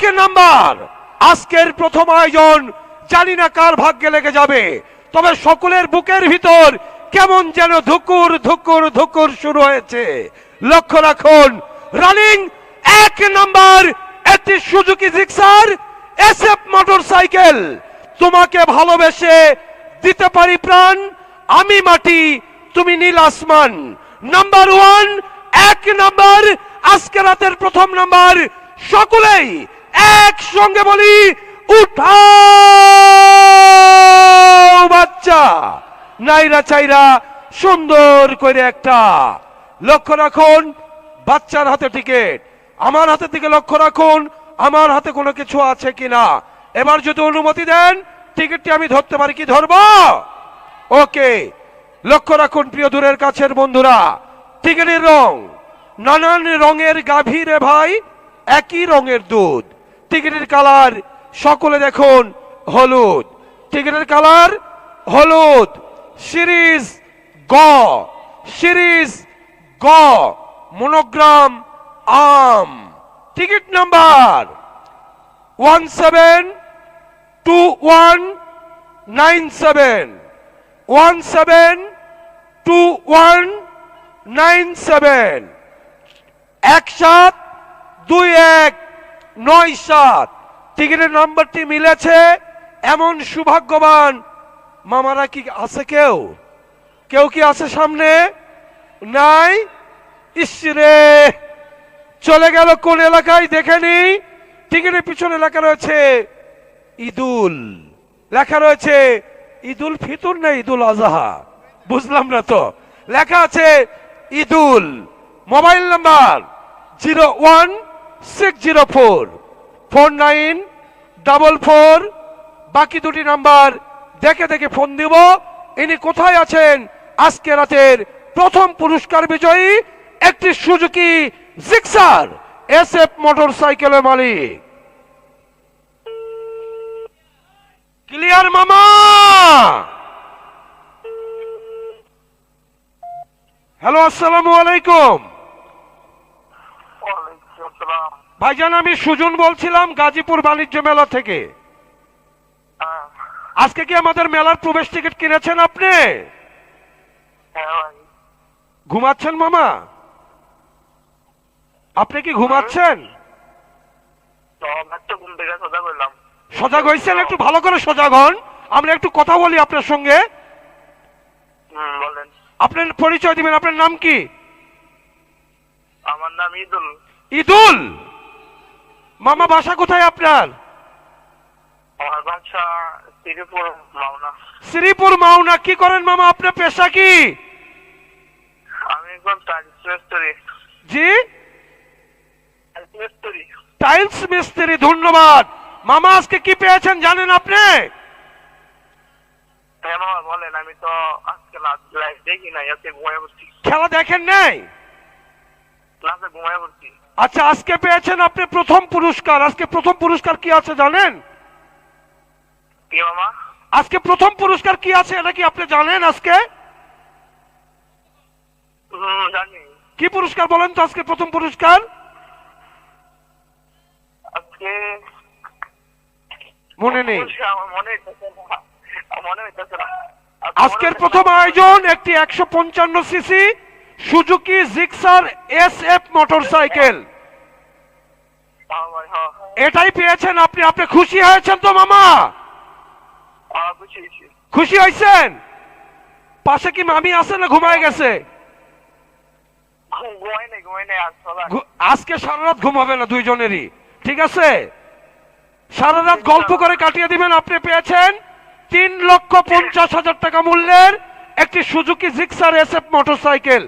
এক নাম্বার। আজকের প্রথম আয়োজন, জানি না কার ভাগ্যে লেগে যাবে, তবে সকলের বুকের ভিতর কেমন যেন ধুকুর ধুকুর ধুকুর শুরু হয়েছে। লক্ষ্য রাখুন, রানিং এক নাম্বার, একটি Suzuki Gixxer, SF motorcycle তোমাকে ভালোবেসে দিতে পারি প্রাণ, আমি মাটি, তুমি নীল আসমান। নাম্বার ওয়ান, এক নাম্বার, আজকে রাতের প্রথম নাম্বার, সকলেই একসঙ্গে বলি, উঠাও বাচ্চা। নাইরা চাইরা সুন্দর করে একটা, লক্ষ্য রাখুন, বাচ্চার হাতে টিকিট। আমার হাতে থেকে লক্ষ্য রাখুন, আমার হাতে কোনো কিছু আছে কিনা। এবার যদি অনুমতি দেন, টিকিটটি আমি ধরতে পারি, কি ধরবো? ওকে, লক্ষ্য রাখুন প্রিয় দূরের কাছের বন্ধুরা, টিকিটের রং, নানান রঙের গাভী রে ভাই, একই রঙের দুধ। টিকিটের কালার সকলে দেখুন, হলুদ। টিকিটের কালার হলুদ। সিরিজ গ। সিরিজ গ। মনোগ্রাম আম। Ticket number one seven two one nine seven. One seven two one nine seven. এক সাত দুই এক। নয় সাত। টিকিটের নাম্বারটি মিলেছে। এমন সৌভাগ্যবান মামারা কি আছে কেউ? কেউ কি আছে সামনে? নাই? ইসরে চলে গেল কোন এলাকায়? দেখেনি টিকিটের পিছনে লেখা রয়েছে, ঈদুল। লেখা রয়েছে, ঈদুল ফিতুর না ঈদুল আজহা? বুঝলাম না তো। লেখা আছে, ঈদুল। Mobile number zero one six zero four four nine double four বাকি দুটি নাম্বার দেখে দেখে ফোন দিব। ইনি কোথায় আছেন? আজকে রাতের প্রথম পুরস্কার বিজয়ী একটি Suzuki Gixxer, S F motor সাইকেলের মালিক। ক্লিয়ার মামা? হ্যালো, আসসালামু আলাইকুম। ভাইজান আমি সুজন বলছিলাম গাজীপুর বাণিজ্য মেলা থেকে। হ্যাঁ, আজকে কি আমাদের মেলার প্রবেশ টিকিট কিনেছেন আপনি? হ্যাঁ ঘুমাচ্ছেন মামা? আপনি কি ঘুমাচ্ছেন। সজাগ হয়েছেন একটু ভালো করে সজাগ হন। আমরা একটু কথা বলি আপনার সঙ্গে। আপনার পরিচয় দিবেন। আপনার নাম কি? আমার নাম ঈদুল। ঈদুল! মামা বাসা কোথায় আপনার? শ্রীপুর মাওনা। কি করেন মামা? আপনার পেশা কি? আমি একজন জি? টাইলস মিস্ত্রি ধন্যবাদ। মামা আজকে কি পেয়েছেন জানেন আপনি? হ্যাঁ বলেন। আমি তো আজকে খেলা দেখেন নাই? ক্লাসে ঘুমায় পড়ছি। আচ্ছা আজকে পেয়েছেন আপনি প্রথম পুরস্কার। আজকে প্রথম পুরস্কার কি আছে জানেন? কি মামা আজকে প্রথম পুরস্কার কি আছে এটা কি আপনি জানেন আজকে? জানি। কি পুরস্কার বলেন তো আজকে প্রথম পুরস্কার? আজকে মনে নেই। আজকের প্রথম আয়োজন একটি একশো পঞ্চান্ন CC Suzuki Gixxer S F motorcycle হ্যাঁ হ্যাঁ। এটাই পেয়েছেন আপনি আপনি খুশি হয়েছেন তো মামা? হ্যাঁ খুশি হয়েছেন? পাশে কি মামি আছে না ঘুমায় গেছে? আজকে সারা রাত ঘুমাবে না দুইজনেরই ঠিক আছে? সারা রাত গল্প করে কাটিয়ে দিবেন আপনি পেয়েছেন তিন লক্ষ পঞ্চাশ হাজার টাকা মূল্যের একটি Suzuki Gixxer S F motorcycle.